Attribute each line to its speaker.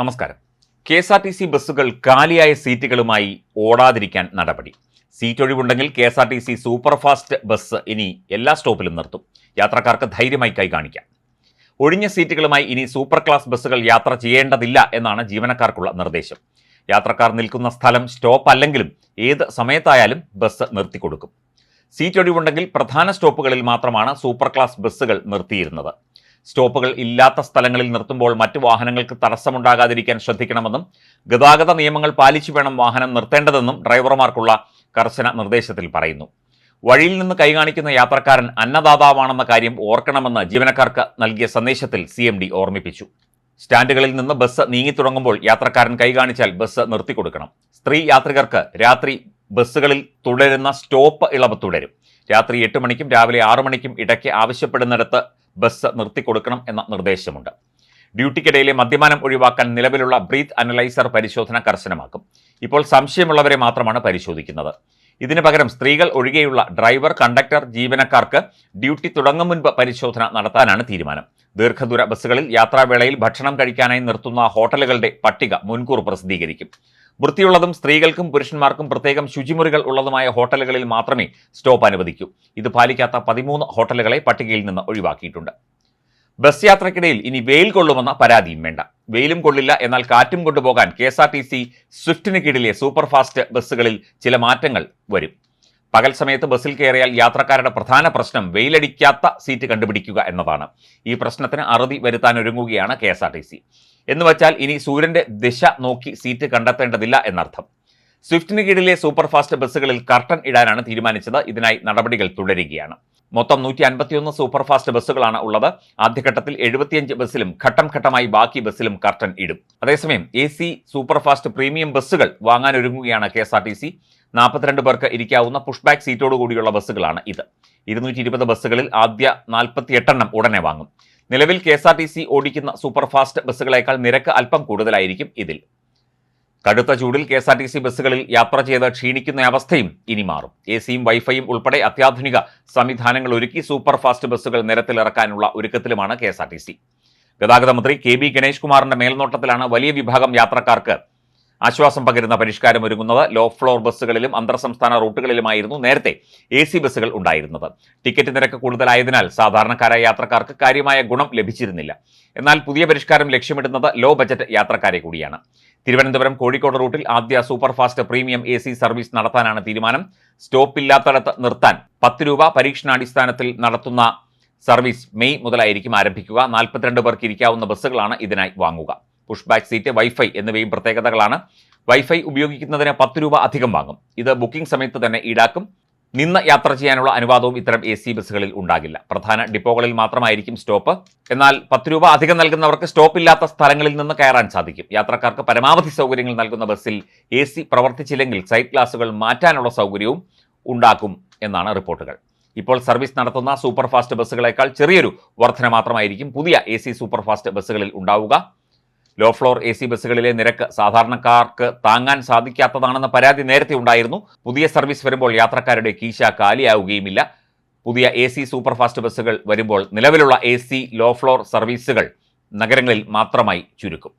Speaker 1: നമസ്കാരം. K S R T C ബസ്സുകൾ കാലിയായ സീറ്റുകളുമായി ഓടാതിരിക്കാൻ നടപടി. Seat ഒഴിവുണ്ടെങ്കിൽ K S R T C superfast bus ഇനി എല്ലാ സ്റ്റോപ്പിലും നിർത്തും. യാത്രക്കാർക്ക് ധൈര്യമായി കൈ കാണിക്കാം. ഒഴിഞ്ഞ സീറ്റുകളുമായി ഇനി സൂപ്പർ ക്ലാസ് ബസ്സുകൾ യാത്ര ചെയ്യേണ്ടതില്ല എന്നാണ് ജീവനക്കാർക്കുള്ള നിർദ്ദേശം. യാത്രക്കാർ നിൽക്കുന്ന സ്ഥലം സ്റ്റോപ്പ് അല്ലെങ്കിലും ഏത് സമയത്തായാലും ബസ് നിർത്തിക്കൊടുക്കും. സീറ്റ് ഒഴിവുണ്ടെങ്കിൽ പ്രധാന സ്റ്റോപ്പുകളിൽ മാത്രമാണ് സൂപ്പർ ക്ലാസ് ബസ്സുകൾ നിർത്തിയിരുന്നത്. സ്റ്റോപ്പുകൾ ഇല്ലാത്ത സ്ഥലങ്ങളിൽ നിർത്തുമ്പോൾ മറ്റു വാഹനങ്ങൾക്ക് തടസ്സമുണ്ടാകാതിരിക്കാൻ ശ്രദ്ധിക്കണമെന്നും ഗതാഗത നിയമങ്ങൾ പാലിച്ചു വേണം വാഹനം നിർത്തേണ്ടതെന്നും ഡ്രൈവർമാർക്കുള്ള കർശന നിർദ്ദേശത്തിൽ പറയുന്നു. വഴിയിൽ നിന്ന് കൈകാണിക്കുന്ന യാത്രക്കാരൻ അന്നദാതാവാണെന്ന കാര്യം ഓർക്കണമെന്ന് ജീവനക്കാർക്ക് നൽകിയ സന്ദേശത്തിൽ സി ഓർമ്മിപ്പിച്ചു. സ്റ്റാൻഡുകളിൽ നിന്ന് ബസ് നീങ്ങിത്തുടങ്ങുമ്പോൾ യാത്രക്കാരൻ കൈകാണിച്ചാൽ ബസ് നിർത്തിക്കൊടുക്കണം. സ്ത്രീ യാത്രികർക്ക് രാത്രി ബസ്സുകളിൽ തുടരുന്ന സ്റ്റോപ്പ് ഇളവ് തുടരും. രാത്രി എട്ട് മണിക്കും രാവിലെ ആറു മണിക്കും ഇടയ്ക്ക് ആവശ്യപ്പെടുന്നിടത്ത് ബസ് നിർത്തിക്കൊടുക്കണം എന്ന നിർദ്ദേശമുണ്ട്. ഡ്യൂട്ടിക്കിടയിലെ മദ്യപാനം ഒഴിവാക്കാൻ നിലവിലുള്ള ബ്രീത്ത് അനലൈസർ പരിശോധന കർശനമാക്കും. ഇപ്പോൾ സംശയമുള്ളവരെ മാത്രമാണ് പരിശോധിക്കുന്നത്. ഇതിനു പകരം സ്ത്രീകൾ ഒഴികെയുള്ള ഡ്രൈവർ കണ്ടക്ടർ ജീവനക്കാർക്ക് ഡ്യൂട്ടി തുടങ്ങും മുൻപ് പരിശോധന നടത്താനാണ് തീരുമാനം. ദീർഘദൂര ബസ്സുകളിൽ യാത്രാവേളയിൽ ഭക്ഷണം കഴിക്കാനായി നിർത്തുന്ന ഹോട്ടലുകളുടെ പട്ടിക മുൻകൂർ പ്രസിദ്ധീകരിക്കും. വൃത്തിയുള്ളതും സ്ത്രീകൾക്കും പുരുഷന്മാർക്കും പ്രത്യേകം ശുചിമുറികൾ ഉള്ളതുമായ ഹോട്ടലുകളിൽ മാത്രമേ സ്റ്റോപ്പ് അനുവദിക്കൂ. ഇത് പാലിക്കാത്ത പതിമൂന്ന് ഹോട്ടലുകളെ പട്ടികയിൽ നിന്ന് ഒഴിവാക്കിയിട്ടുണ്ട്. ബസ് യാത്രക്കിടയിൽ ഇനി വെയിൽ കൊള്ളുമെന്ന പരാതിയും വേണ്ട. വെയിലും കൊള്ളില്ല എന്നാൽ കാറ്റും കൊണ്ടുപോകാൻ K S R T C സ്വിഫ്റ്റിന് കീഴിലെ സൂപ്പർഫാസ്റ്റ് ബസ്സുകളിൽ ചില മാറ്റങ്ങൾ വരും. പകൽ സമയത്ത് ബസ്സിൽ കയറിയാൽ യാത്രക്കാരുടെ പ്രധാന പ്രശ്നം വെയിലടിക്കാത്ത സീറ്റ് കണ്ടുപിടിക്കുക എന്നതാണ്. ഈ പ്രശ്നത്തിന് അറുതി വരുത്താൻ ഒരുങ്ങുകയാണ് K S R T C. എന്ന് വച്ചാൽ ഇനി സൂര്യന്റെ ദിശ നോക്കി സീറ്റ് കണ്ടെത്തേണ്ടതില്ല എന്നർത്ഥം. സ്വിഫ്റ്റിന് കീഴിലെ സൂപ്പർ ഫാസ്റ്റ് ബസ്സുകളിൽ കർട്ടൻ ഇടാനാണ് തീരുമാനിച്ചത്. ഇതിനായി നടപടികൾ തുടരുകയാണ്. മൊത്തം നൂറ്റി അൻപത്തിയൊന്ന് സൂപ്പർ ഫാസ്റ്റ് ബസ്സുകളാണ് ഉള്ളത്. ആദ്യഘട്ടത്തിൽ എഴുപത്തിയഞ്ച് ബസ്സിലും ഘട്ടം ഘട്ടമായി ബാക്കി ബസ്സിലും കർട്ടൻ ഇടും. അതേസമയം A C super fast premium ബസ്സുകൾ വാങ്ങാനൊരുങ്ങുകയാണ് K S R T C. നാൽപ്പത്തിരണ്ട് പേർക്ക് ഇരിക്കാവുന്ന പുഷ് ബാക്ക് സീറ്റോടുകൂടിയുള്ള ബസ്സുകളാണ് ഇത്. ഇരുന്നൂറ്റി ഇരുപത് ബസ്സുകളിൽ ആദ്യ നാൽപ്പത്തിയെട്ടെണ്ണം ഉടനെ വാങ്ങും. നിലവിൽ K S R T C ഓടിക്കുന്ന സൂപ്പർ ഫാസ്റ്റ് ബസ്സുകളേക്കാൾ നിരക്ക് അല്പം കൂടുതലായിരിക്കും ഇതിൽ. കടുത്ത ചൂടിൽ K S R T C ബസ്സുകളിൽ യാത്ര ചെയ്ത് ക്ഷീണിക്കുന്ന അവസ്ഥയും ഇനി മാറും. എ സിയും വൈഫൈയും ഉൾപ്പെടെ അത്യാധുനിക സംവിധാനങ്ങൾ ഒരുക്കി സൂപ്പർ ഫാസ്റ്റ് ബസ്സുകൾ നിരത്തിലിറക്കാനുള്ള ഒരുക്കത്തിലുമാണ് K S R T C. ഗതാഗത മന്ത്രി കെ ബി ഗണേഷ് കുമാറിന്റെ മേൽനോട്ടത്തിലാണ് വലിയ വിഭാഗം യാത്രക്കാർക്ക് ആശ്വാസം പകരുന്ന പരിഷ്കാരം ഒരുങ്ങുന്നത് ലോ ഫ്ലോർ ബസ്സുകളിലും അന്തർ സംസ്ഥാന റൂട്ടുകളിലുമായിരുന്നു നേരത്തെ എ സി ബസ്സുകൾ ഉണ്ടായിരുന്നത്. ടിക്കറ്റ് നിരക്ക് കൂടുതലായതിനാൽ സാധാരണക്കാരായ യാത്രക്കാർക്ക് കാര്യമായ ഗുണം ലഭിച്ചിരുന്നില്ല. എന്നാൽ പുതിയ പരിഷ്കാരം ലക്ഷ്യമിടുന്നത് ലോ ബജറ്റ് യാത്രക്കാരെ കൂടിയാണ്. തിരുവനന്തപുരം കോഴിക്കോട് റൂട്ടിൽ ആദ്യ superfast premium A C service നടത്താനാണ് തീരുമാനം. സ്റ്റോപ്പ് സ്റ്റോപ്പില്ലാത്തടത്ത് നിർത്താൻ പത്ത് രൂപ പരീക്ഷണാടിസ്ഥാനത്തിൽ നടത്തുന്ന സർവീസ് മെയ് മുതലായിരിക്കും ആരംഭിക്കുക. നാൽപ്പത്തിരണ്ട് പേർക്ക് ഇരിക്കാവുന്ന ബസ്സുകളാണ് ഇതിനായി വാങ്ങുക. പുഷ് ബാക്ക് സീറ്റ് വൈഫൈ എന്നിവയും പ്രത്യേകതകളാണ്. വൈഫൈ ഉപയോഗിക്കുന്നതിന് പത്ത് രൂപ അധികം വാങ്ങും. ഇത് ബുക്കിംഗ് സമയത്ത് തന്നെ ഈടാക്കും. നിന്ന് യാത്ര ചെയ്യാനുള്ള അനുവാദവും ഇത്തരം എ സി ബസ്സുകളിൽ ഉണ്ടാകില്ല. പ്രധാന ഡിപ്പോകളിൽ മാത്രമായിരിക്കും സ്റ്റോപ്പ്. എന്നാൽ പത്ത് രൂപ അധികം നൽകുന്നവർക്ക് സ്റ്റോപ്പ് ഇല്ലാത്ത സ്ഥലങ്ങളിൽ നിന്ന് കയറാൻ സാധിക്കും. യാത്രക്കാർക്ക് പരമാവധി സൗകര്യങ്ങൾ നൽകുന്ന ബസ്സിൽ എ സി പ്രവർത്തിച്ചില്ലെങ്കിൽ സൈഡ് ക്ലാസുകൾ മാറ്റാനുള്ള സൗകര്യവും ഉണ്ടാക്കും എന്നാണ് റിപ്പോർട്ടുകൾ. ഇപ്പോൾ സർവീസ് നടത്തുന്ന സൂപ്പർ ഫാസ്റ്റ് ബസ്സുകളേക്കാൾ ചെറിയൊരു വർധന മാത്രമായിരിക്കും പുതിയ എ സി സൂപ്പർ ഫാസ്റ്റ് ബസ്സുകളിൽ ഉണ്ടാവുക. ലോ ഫ്ലോർ എ സി ബസ്സുകളിലെ നിരക്ക് സാധാരണക്കാർക്ക് താങ്ങാൻ സാധിക്കാത്തതാണെന്ന പരാതി നേരത്തെ ഉണ്ടായിരുന്നു. പുതിയ സർവീസ് വരുമ്പോൾ യാത്രക്കാരുടെ കീശ കാലിയാവുകയുമില്ല. പുതിയ എ സി സൂപ്പർഫാസ്റ്റ് ബസ്സുകൾ വരുമ്പോൾ നിലവിലുള്ള എ സി ലോ ഫ്ലോർ സർവീസുകൾ നഗരങ്ങളിൽ മാത്രമായി ചുരുക്കും.